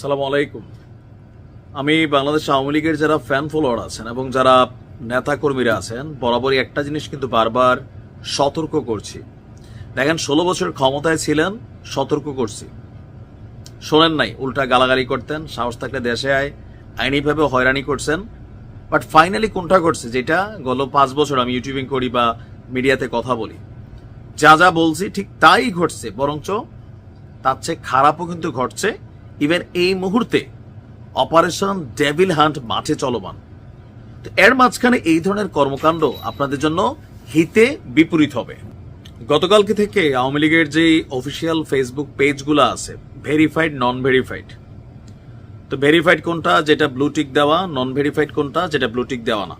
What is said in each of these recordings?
সালাম আলাইকুম। আমি বাংলাদেশ আওয়ামী লীগের যারা ফ্যান ফলোয়ার আছেন এবং যারা নেতা কর্মীরা আছেন, বরাবরই একটা জিনিস কিন্তু বারবার সতর্ক করছি। দেখেন, ষোলো বছর ক্ষমতায় ছিলেন, সতর্ক করছি। শোনেন নাই, উল্টা গালাগালি করতেন, সাহস থাকলে দেশে আয়, আইনিভাবে হয়রানি করছেন। বাট ফাইনালি কোনটা করছে যেটা গত পাঁচ বছর আমি ইউটিউবিং করি বা মিডিয়াতে কথা বলি। যা যা বলছি ঠিক তাই ঘটছে, বরঞ্চ তার চেয়ে খারাপও কিন্তু ঘটছে। ইভেন এই মুহূর্তে অপারেশন ডেভিল হান্ট মাঠে চলমান। এর মাঝখানে এই ধরনের কর্মকাণ্ড আপনাদের জন্য হিতে বিপরীত হবে। গতকালকে থেকে আওয়ামী লীগের যে অফিসিয়াল ফেসবুক পেজগুলো আছে ভেরিফাইড নন ভেরিফাইড তো ভেরিফাইড কোনটা? যেটা ব্লুটিক দেওয়া নন ভেরিফাইড কোনটা? যেটা ব্লুটিক দেওয়া না।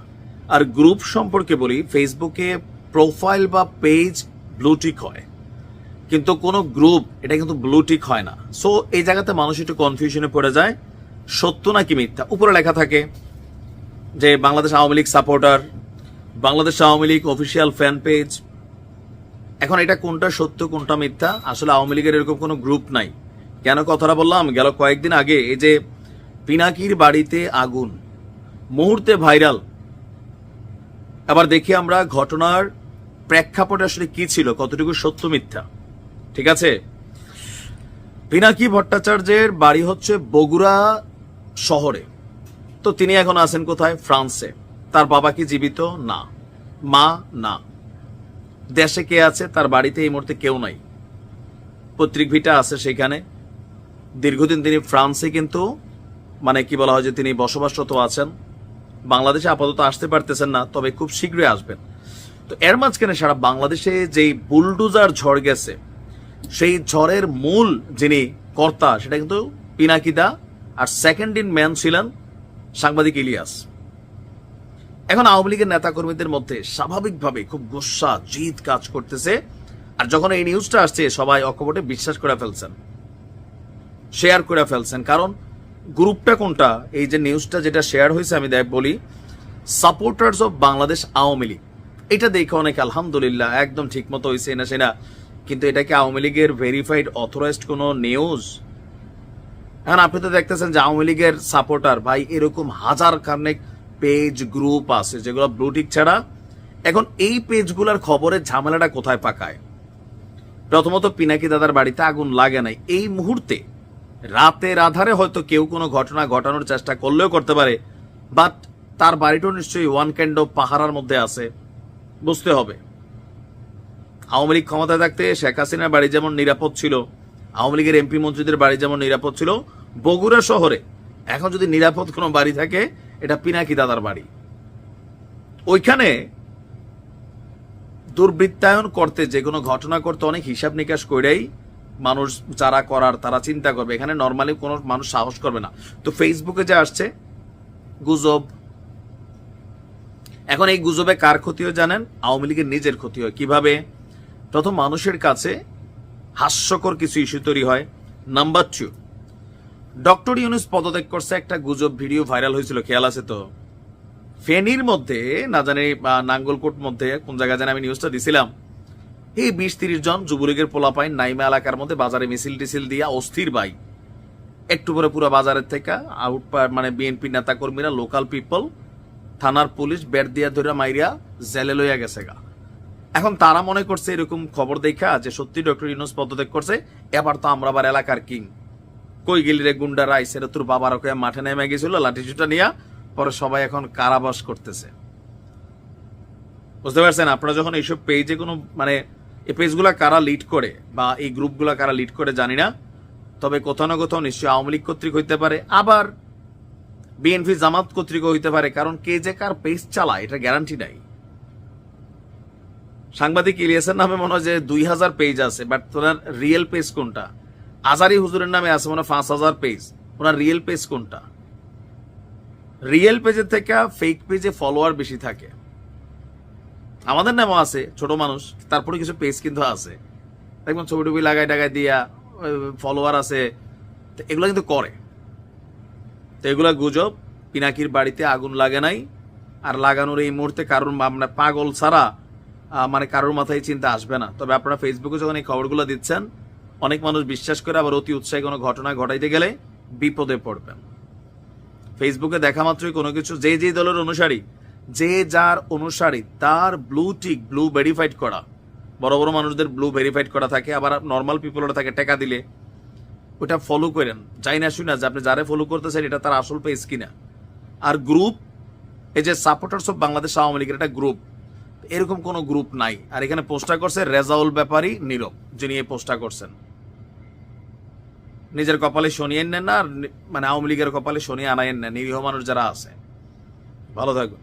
আর গ্রুপ সম্পর্কে বলি ফেসবুকে প্রোফাইল বা পেজ ব্লুটিক হয়। কিন্তু কোনো গ্রুপ এটা কিন্তু ব্লুটিক হয় না। সো এই জায়গাতে মানুষ একটু কনফিউশনে পড়ে যায়, সত্য নাকি মিথ্যা? উপরে লেখা থাকে যে, Bangladesh Awami League supporter Bangladesh Awami League official fan page এখন এটা কোনটা সত্য, কোনটা মিথ্যা? আসলে আওয়ামী লীগের এরকম কোনো গ্রুপ নাই। কেন কথাটা বললাম? গেল কয়েকদিন আগে এই যে পিনাকির বাড়িতে আগুন, মুহূর্তে ভাইরাল আবার দেখি আমরা ঘটনার প্রেক্ষাপট আসলে কি ছিল, কতটুকু সত্য, মিথ্যা। ঠিক আছে? পিনাকি ভট্টাচার্যের বাড়ি হচ্ছে বগুড়া শহরে। তো তিনি এখন আছেন কোথায়? ফ্রান্সে। তার বাবা কি জীবিত? না। মা? না। দেশে কে আছে? তার বাড়িতে এই মুহূর্তে কেউ নাই। পৈতৃক ভিটা আছে সেখানে। দীর্ঘদিন তিনি ফ্রান্সে কিন্তু মানে কি বলা হয় যে তিনি বসবাসরত আছেন। বাংলাদেশে আপাতত আসতে পারতেছেন না, তবে খুব শীঘ্রই আসবেন। তো এর মাঝখানে সারা বাংলাদেশে যেই বুলডুজার ঝড় গেছে সেই ঝড়ের মূল যিনি কর্তা, সেটা কিন্তু পিনাকিদা আর সেকেন্ড ইন ম্যান ছিলেন সাংবাদিক ইলিয়াস। এখন আওয়ামী লীগের নেতাকর্মীদের মধ্যে স্বাভাবিকভাবে খুব গোসা, জিদ কাজ করতেছে আর যখন এই নিউজটা আসছে, সবাই অকপটে বিশ্বাস করে ফেলছেন শেয়ার করে ফেলছেন। কারণ গ্রুপটা কোনটা? এই যে নিউজটা যেটা শেয়ার হয়েছে, আমি দেখ বলি সাপোর্টার্স অফ বাংলাদেশ আওয়ামী লীগ। এটা দেখে অনেক আলহামদুলিল্লাহ, একদম ঠিক মতো হয়েছে না সেনা। কিন্তু এটা কি আওয়ামী লীগের ভেরিফাইড অথরাইজড কোনো নিউজ এখন আপনি তো দেখতেছেন যে আওয়ামী লীগের সাপোর্টার ভাই, এরকম হাজার খানেক পেজ গ্রুপ আছে যেগুলো ব্লুটিক ছাড়া। এখন এই পেজগুলোর খবরের ঝামেলাটা কোথায় পাকায়? প্রথমত পিনাকি দাদার বাড়িতে আগুন লাগে নাই। এই মুহূর্তে রাতের আধারে হয়তো কেউ কোনো ঘটনা ঘটানোর চেষ্টা করলেও করতে পারে বাট তার বাড়িটাও নিশ্চয়ই ওয়ান ক্যান্ড পাহারার মধ্যে আছে, বুঝতে হবে। আওয়ামী লীগ ক্ষমতায় থাকতে শেখ হাসিনার বাড়ি যেমন নিরাপদ ছিল, আওয়ামী লীগের এমপি মন্ত্রীদের বাড়ি যেমন নিরাপদ ছিল, বগুড়া শহরে এখন যদি নিরাপদ কোনো বাড়ি থাকে, এটা পিনাকি দাদার বাড়ি। ওইখানে দুর্বৃত্তায়ন করতে, যে কোনো ঘটনা করতে অনেক হিসাব নিকাশ করেই মানুষ যারা করার তারা চিন্তা করবে। এখানে নর্মালি কোনো মানুষ সাহস করবে না। তো ফেসবুকে যে আসছে, গুজব। এখন এই গুজবে কার ক্ষতি হয় জানেন? আওয়ামী লীগের নিজের ক্ষতি হয়। কীভাবে? প্রথম মানুষের কাছে হাস্যকর কিছু ইস্যু তৈরি হয়। নাম্বার টু ডক্টর ইউনুস পদত্যাগ করছে একটা গুজব ভিডিও ভাইরাল হয়েছিল, খেয়াল আছে তো? ফেনীর মধ্যে, না জানি নাঙ্গলকোট মধ্যে, কোন জায়গায় জানি আমি নিউজটা দিছিলাম, এই বিশ তিরিশ জন যুবলীগের পোলাপাইন নাইমা এলাকার মধ্যে বাজারে মিছিল টিছিল দিয়া অস্থির বাই। একটু পরে পুরো বাজারের থেকে আউট মানে বিএনপি নেতা কর্মীরা লোকাল পিপল থানার পুলিশ বের দিয়া ধরে মাইরিয়া জেলে লইয়া গেছে গা। এখন তারা মনে করছে এরকম খবর দেখা যে সত্যি ডক্টর ইউনুস পদত্যাগ করছে, এবার তো আমরা আবার এলাকার কিং। কই গেলি রে গুন্ডারা আইসে রে তোর বাবার ওকে মাঠে নেমে গেছিল লাঠি চুটা নিয়া, পরে সবাই এখন কারাবাস করতেছে। বুঝতে পারছেন? আপনারা যখন এইসব পেজে কোনো মানে এই পেজগুলা কারা লিড করে, বা এই গ্রুপগুলা কারা লিড করে জানি না, তবে কোথাও না কোথাও নিশ্চয়ই আওয়ামী লীগ কর্তৃক হইতে পারে, আবার বিএনপি জামাত কর্তৃক হইতে পারে, কারণ কে যে কার পেজ চালায়, এটা গ্যারান্টি নাই। সাংবাদিক ইলিয়াসের নামে মনে হয় যে দুই হাজার পেজ আছে বাট ওনার রিয়েল পেজ কোনটা? আজারি হুজুরের নামে আছে মনে হয় পাঁচ হাজার পেজ ওনার রিয়েল পেজ কোনটা? রিয়েল পেজের থেকে ফেক পেজে ফলোয়ার বেশি থাকে। আমাদের নামও আছে, ছোট মানুষ, তারপরে কিছু পেজ কিন্তু আছে। দেখবেন ছবি টবি লাগাই টাগাই দিয়া ফলোয়ার আছে এগুলো কিন্তু করে। তো এগুলা গুজব, পিনাকির বাড়িতে আগুন লাগে নাই, আর লাগানোর এই মুহূর্তে কারোর আমরা পাগল ছাড়া মানে কারোর মাথায় চিন্তা আসবে না। তবে আপনারা ফেসবুকে যখন এই খবরগুলো দিচ্ছেন, অনেক মানুষ বিশ্বাস করে আবার অতি উৎসাহী কোনো ঘটনা ঘটাইতে গেলে বিপদে পড়বেন। ফেসবুকে দেখা মাত্রই কোনো কিছু, যে যে দলের অনুসারী, যে যার অনুসারী, তার ব্লু টিক ব্লু ভেরিফাইড করা। বড় বড় মানুষদের ব্লু ভেরিফাইড করা থাকে, আবার নর্মাল পিপলরা থাকে টেকা দিলে, ওটা ফলো করেন। যাই না শুনা যে আপনি যারে ফলো করতেছেন, এটা তার আসল পেজ কিনা। আর গ্রুপ এই যে সাপোর্টার্স অফ বাংলাদেশ আওয়ামী লীগের একটা গ্রুপ এরকম কোনো গ্রুপ নাই। আর এখানে পোস্টটা করছে রেজাউল ব্যাপারী নীরব, যিনি এই পোস্টটা করছেন। নিজের কপালে শনি নেন না মানে আওয়ামী লীগের কপালে শনি আনায়েন না, নিরীহ মানুষ যারা আছে। ভালো থাকুন